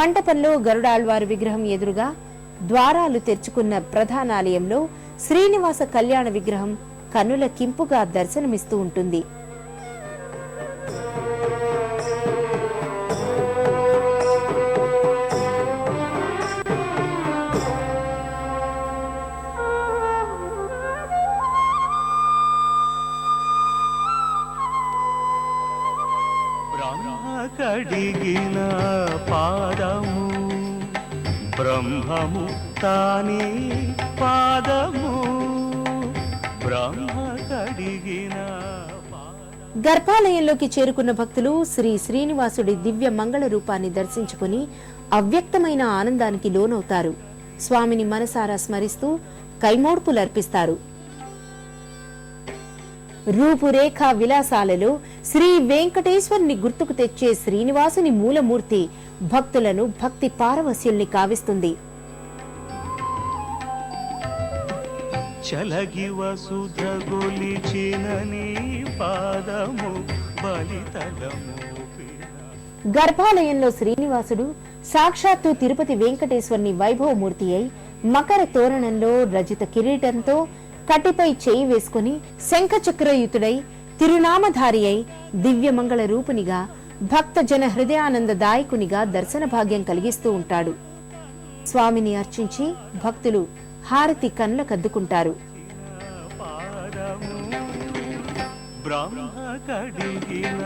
మంటపంలో గరుడాళ్వారు విగ్రహం ఎదురుగా ద్వారాలు తెరుచుకున్న ప్రధానాలయంలో శ్రీనివాస కళ్యాణ విగ్రహం కన్నుల కింపుగా దర్శనమిస్తూ ఉంటుంది. కడిగిన పాదము. బ్రహ్మము తాని పాదము. బ్రహ్మ కడిగిన గర్భాలయంలోకి చేరుకున్న భక్తులు శ్రీ శ్రీనివాసుడి దివ్య మంగళ రూపాన్ని దర్శించుకుని అవ్యక్తమైన ఆనందానికి లోనవుతారు. స్వామిని మనసారా స్మరిస్తూ కైమోడ్పులర్పిస్తారు. రూపురేఖ విలాసాలలో శ్రీ వెంకటేశ్వరుని గుర్తుకు తెచ్చే శ్రీనివాసుని మూలమూర్తి భక్తులను భక్తి పారవస్యుల్ని కావిస్తుంది. చలగి వసుధ గొలిచిన నీ పాదము బలితలము గర్భాలయంలో శ్రీనివాసుడు సాక్షాత్తు తిరుపతి వెంకటేశ్వరుని వైభవమూర్తి అయి మకర తోరణంలో రజిత కిరీటంతో కటిపై చేయి వేసుకుని శంఖచక్రయుతుడై తిరునామధారి అయి దివ్యమంగళ రూపునిగా భక్తజన హృదయానందదాయకునిగా దర్శన భాగ్యం కలిగిస్తూ ఉంటాడు. స్వామిని అర్చించి భక్తులు హారతి కన్నుల కద్దుకుంటారు. బ్రహ్మ కడిగిన